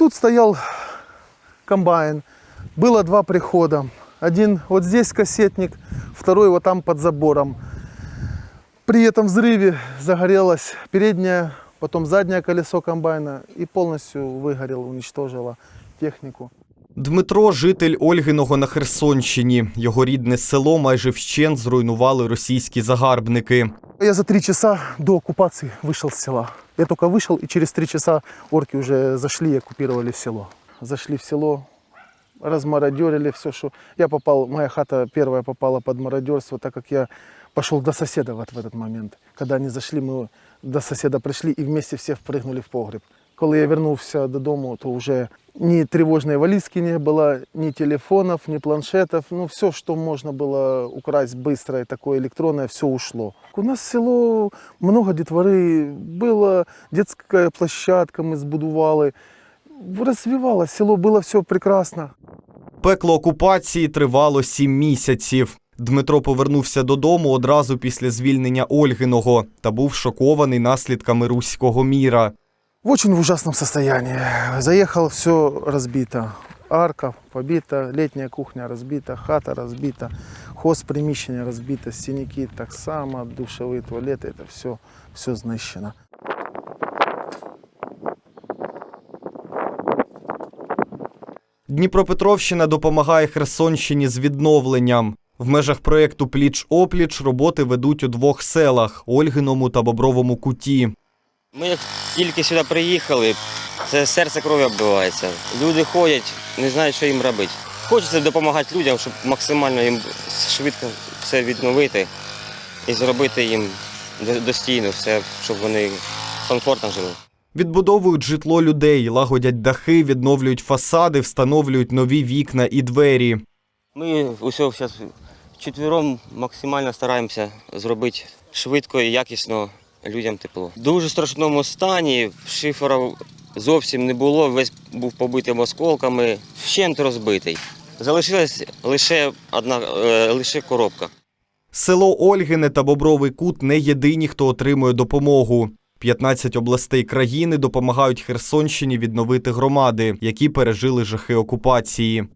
Тут стоял комбайн. Было два прихода. Один вот здесь кассетник, второй вот там под забором. При этом взрыве загорелось переднее, потом заднее колесо комбайна и полностью выгорело, уничтожило технику. Дмитро житель Ольгиного на Херсонщині. Його рідне село майже вщент зруйнували російські загарбники. Я за три часа до оккупации вышел с села. Я только вышел, и через три часа орки уже зашли и оккупировали село. Зашли в село, размародерили все, что... Я попал, моя хата первая попала под мародерство, так как я пошел до соседа вот в этот момент. Когда они зашли, мы до соседа пришли и вместе все впрыгнули в погреб. Коли я вернувся додому, то вже ні тривожної валізки не було, ні телефонів, ні планшетів. Ну, все, що можна було украсть быстро, такое электронное, все ушло. У нас село много дітвори, була детська площадка, ми збудували. Розвивалося село, було все прекрасно. Пекло окупації тривало сім місяців. Дмитро повернувся додому одразу після звільнення Ольгиного та був шокований наслідками руського міра В очень в ужасном состоянии. Заехал, все разбито. Арка побита, летняя кухня разбита, хата разбита, хозприміщення разбито, стеняки так само, душовые туалеты, это все, все знищено. Дніпропетровщина допомагає Херсонщині з відновленням. В межах проєкту Пліч опліч роботи ведуть у двох селах Ольгиному та Бобровому куті. Ми як тільки сюди приїхали, це серце крові оббивається. Люди ходять, не знають, що їм робити. Хочеться допомагати людям, щоб максимально їм швидко все відновити і зробити їм достійно все, щоб вони комфортно жили. Відбудовують житло людей, лагодять дахи, відновлюють фасади, встановлюють нові вікна і двері. Ми усе зараз четвером максимально стараємося зробити швидко і якісно людям тепло. В дуже страшному стані шифера зовсім не було, весь був побитим осколками, вщент розбитий. Залишилась лише одна е, лише коробка. Село Ольгине та Бобровий кут не єдині, хто отримує допомогу. 15 областей країни допомагають Херсонщині відновити громади, які пережили жахи окупації.